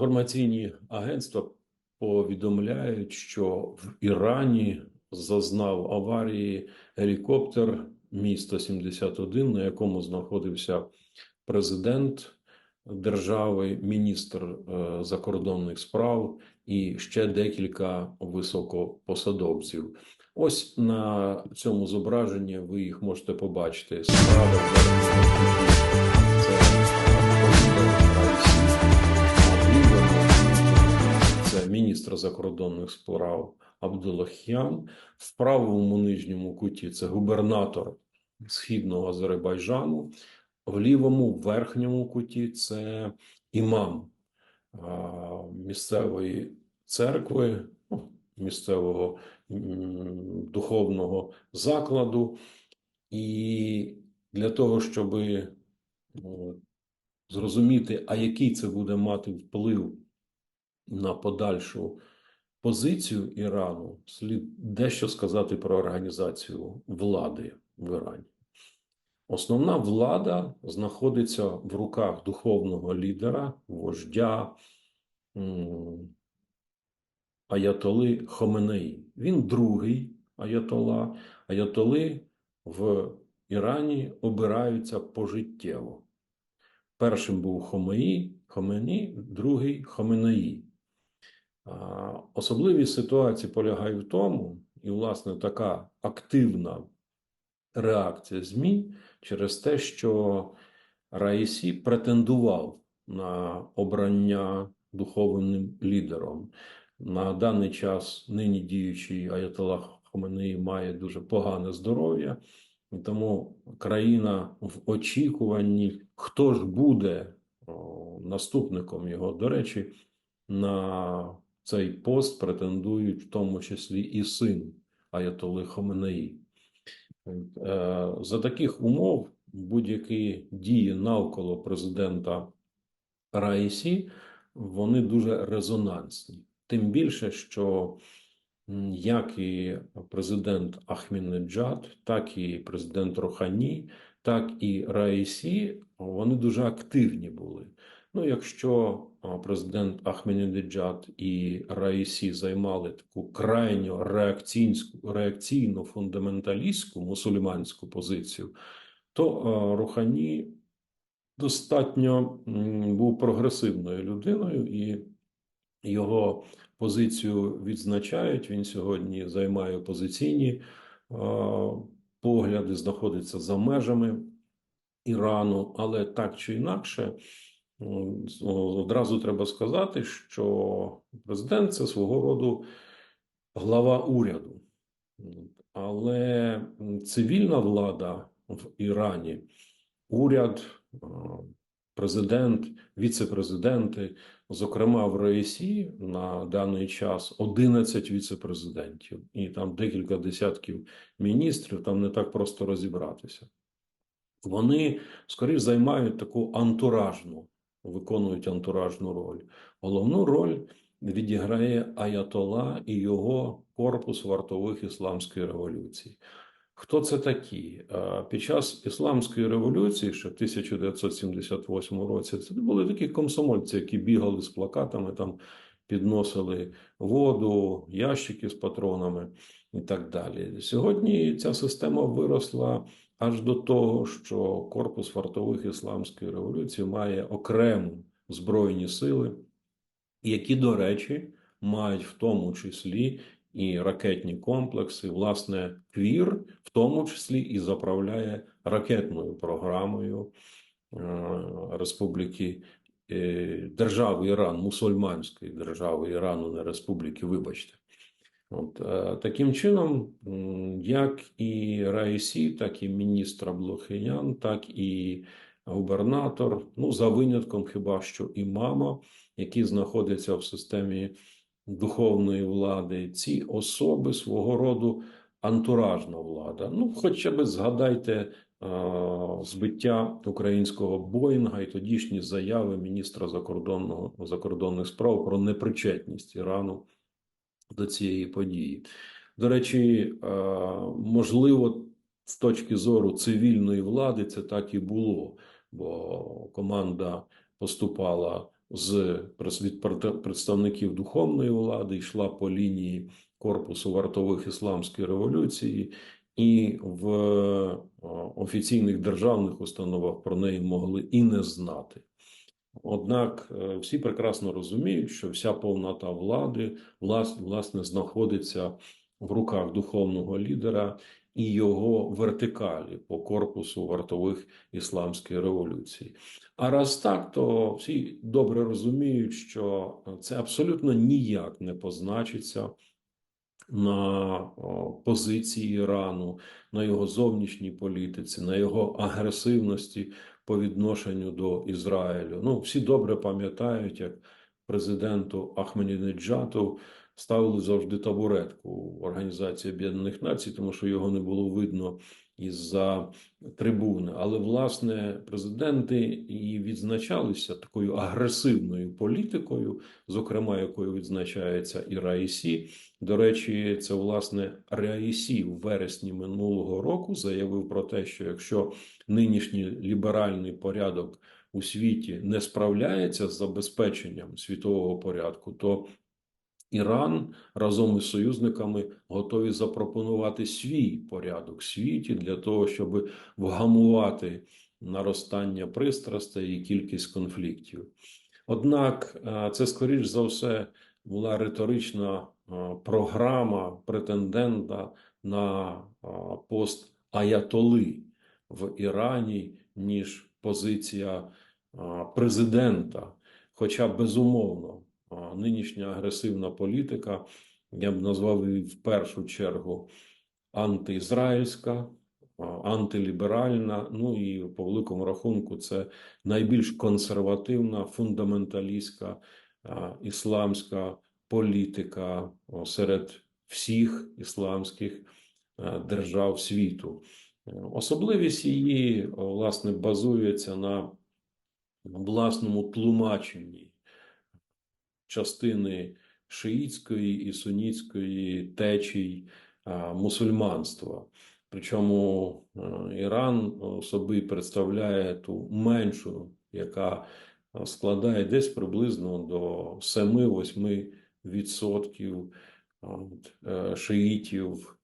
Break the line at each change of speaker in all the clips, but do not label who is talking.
Інформаційні агентства повідомляють, що в Ірані зазнав аварії гелікоптер Мі-171, на якому знаходився президент держави, міністр е, закордонних справ і ще декілька високопосадовців. Ось на цьому зображенні ви їх можете побачити. Справа це міністр закордонних справ Абдулахян. В правому нижньому куті це губернатор східного Азербайджану. В лівому верхньому куті це імам місцевої церкви, ну, місцевого духовного закладу. І для того, щоб зрозуміти, а який це буде мати вплив на подальшу позицію Ірану, слід дещо сказати про організацію влади в Ірані. Основна влада знаходиться в руках духовного лідера, вождя Аятоли Хоменеї. Він другий аятола. Аятоли в Ірані обираються пожиттєво. Першим був Хомеї, Хомені, другий Хоменеї. А, Особливість ситуації полягає в тому, і, власне, така активна реакція ЗМІ через те, що Раїсі претендував на обрання духовним лідером. На даний час нині діючий Аятолlah Хоменеї має дуже погане здоров'я, і тому країна в очікуванні, хто ж буде наступником його. До речі, на цей пост претендують в тому числі і син Аятоли Хоменеї. Е, За таких умов будь-які дії навколо президента Раїсі вони дуже резонансні. Тим більше, що як і президент Ахмінеджад, так і президент Рохані, так і Раїсі, вони дуже активні були. Ну, якщо президент Ахмедінеджад і Раїсі займали таку крайньо реакційну, реакційно фундаменталістську мусульманську позицію, то Рухані достатньо був прогресивною людиною, і його позицію відзначають. Він сьогодні займає опозиційні погляди, знаходиться за межами Ірану, але так чи інакше. Одразу треба сказати, що президент це свого роду глава уряду, але цивільна влада в Ірані, уряд, президент, віце-президенти, зокрема в РСІ на даний час 11 віце-президентів і там декілька десятків міністрів. Там не так просто розібратися. Вони скоріш займають таку антуражну виконують антуражну роль. Головну роль відіграє Аятола і його корпус вартових ісламської революції. Хто це такі? Під час ісламської революції, ще в 1978 році, це були такі комсомольці, які бігали з плакатами, там підносили воду, ящики з патронами і так далі. Сьогодні ця система виросла аж до того, що корпус вартових ісламської революції має окрему збройні сили, які, до речі, мають в тому числі і ракетні комплекси. Власне, Квір, в тому числі і заправляє ракетною програмою е, Республіки. Е, держави Іран, мусульманської держави Ірану, не республіки, вибачте. От, е, Таким чином, як і Раїсі, так і міністр Блохіян, так і губернатор, ну, за винятком хіба що і мама, які знаходяться в системі духовної влади, ці особи свого роду антуражна влада. Ну, хоча б згадайте збиття українського Боїнга і тодішні заяви міністра закордонного закордонних справ про непричетність Ірану до цієї події. До речі, е, можливо, з точки зору цивільної влади це так і було, бо команда поступала з від представників духовної влади, йшла по лінії корпусу вартових ісламської революції, і в е, офіційних державних установах про неї могли і не знати. Однак е, всі прекрасно розуміють, що вся повнота влади власне знаходиться в руках духовного лідера і його вертикалі по корпусу вартових ісламської революції. А раз так, то всі добре розуміють, що це абсолютно ніяк не позначиться на позиції Ірану, на його зовнішній політиці, на його агресивності по відношенню до Ізраїлю. Ну, всі добре пам'ятають, як президенту Ахмедінеджату ставили завжди табуретку Організації Об'єднаних Націй, тому що його не було видно із-за трибуни. Але власне президенти і відзначалися такою агресивною політикою, зокрема якою відзначається і Раїсі. До речі, це власне Раїсі в вересні минулого року заявив про те, що якщо нинішній ліберальний порядок у світі не справляється з забезпеченням світового порядку, то Іран разом із союзниками готові запропонувати свій порядок світі для того, щоб вгамувати наростання пристрастей і кількість конфліктів. Однак е, це скоріш за все була риторична е, програма претендента на е, пост Аятоли в Ірані, ніж позиція президента. Хоча безумовно нинішня агресивна політика, я б назвав її в першу чергу антиізраїльська, антиліберальна. Ну і по великому рахунку, це найбільш консервативна, фундаменталістська ісламська політика серед всіх ісламських держав світу. Особливість її, власне, базується на власному тлумаченні частини шиїцької і сунітської течій мусульманства. Причому Іран собі представляє ту меншу, яка складає десь приблизно до 7-8% е, шиїтів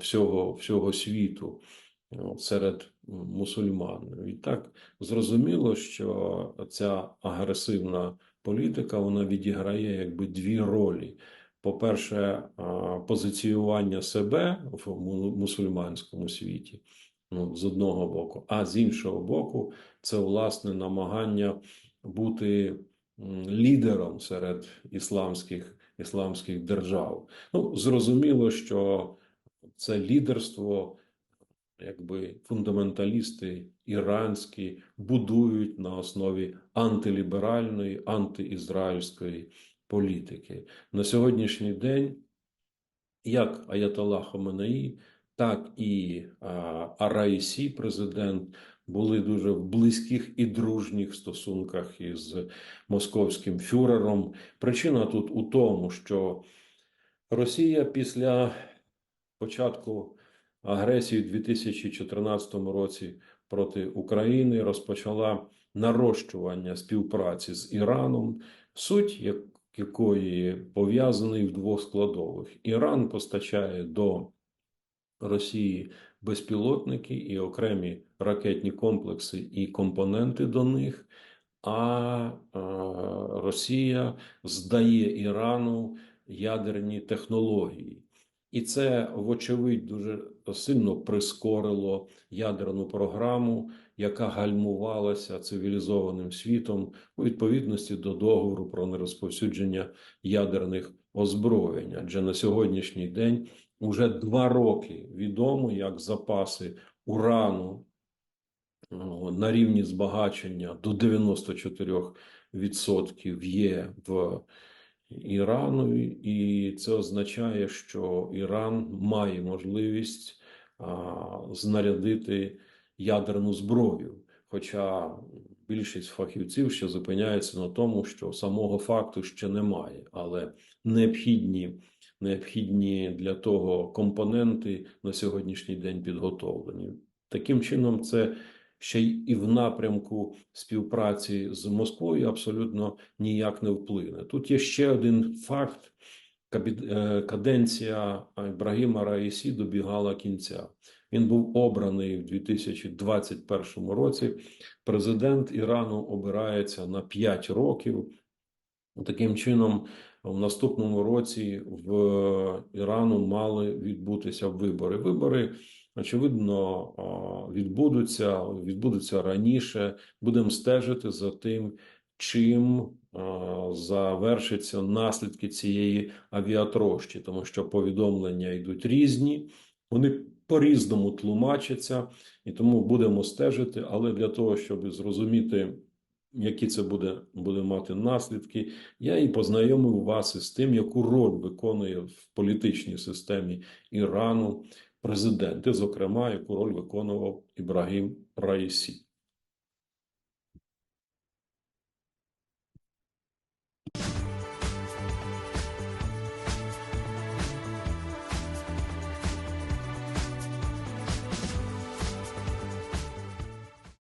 всього, всього світу серед мусульман. І так зрозуміло, що ця агресивна політика вона відіграє якби дві ролі. По-перше, позиціювання себе в мусульманському світі, ну, з одного боку, а з іншого боку, це власне намагання бути лідером серед ісламських, ісламських держав. Ну, зрозуміло, що це лідерство якби фундаменталісти іранські будують на основі антиліберальної, антиізраїльської політики. На сьогоднішній день як Аятолла Хоменеї, так і Араїсі, президент, були дуже в близьких і дружніх стосунках із московським фюрером. Причина тут у тому, що Росія після початку агресії у 2014 році проти України розпочала нарощування співпраці з Іраном, суть якої пов'язаний в двох складових. Іран постачає до Росії безпілотники і окремі ракетні комплекси і компоненти до них. А Росія здає Ірану ядерні технології. І це, вочевидь, дуже сильно прискорило ядерну програму, яка гальмувалася цивілізованим світом у відповідності до договору про нерозповсюдження ядерних озброєнь. Адже на сьогоднішній день уже два роки відомо, як запаси урану на рівні збагачення до 94% є в Ірану, і це означає, що Іран має можливість а, знарядити ядерну зброю. Хоча більшість фахівців ще зупиняється на тому, що самого факту ще немає, але необхідні, необхідні для того компоненти на сьогоднішній день підготовлені. Таким чином, це ще й і в напрямку співпраці з Москвою абсолютно ніяк не вплине. Тут є ще один факт. Е, Каденція Ібрагіма Раїсі добігала кінця. Він був обраний в 2021 році. Президент Ірану обирається на 5 років. Таким чином, в наступному році в Ірану мали відбутися вибори. Вибори, очевидно, відбудуться, відбудуться раніше. Будемо стежити за тим, чим завершаться наслідки цієї авіатрощі, тому що повідомлення йдуть різні, вони по-різному тлумачаться, і тому будемо стежити. Але для того, щоб зрозуміти, які це буде, буде мати наслідки, я і познайомив вас із тим, яку роль виконує в політичній системі Ірану президент, і, зокрема, яку роль виконував Ібрагім Раїсі.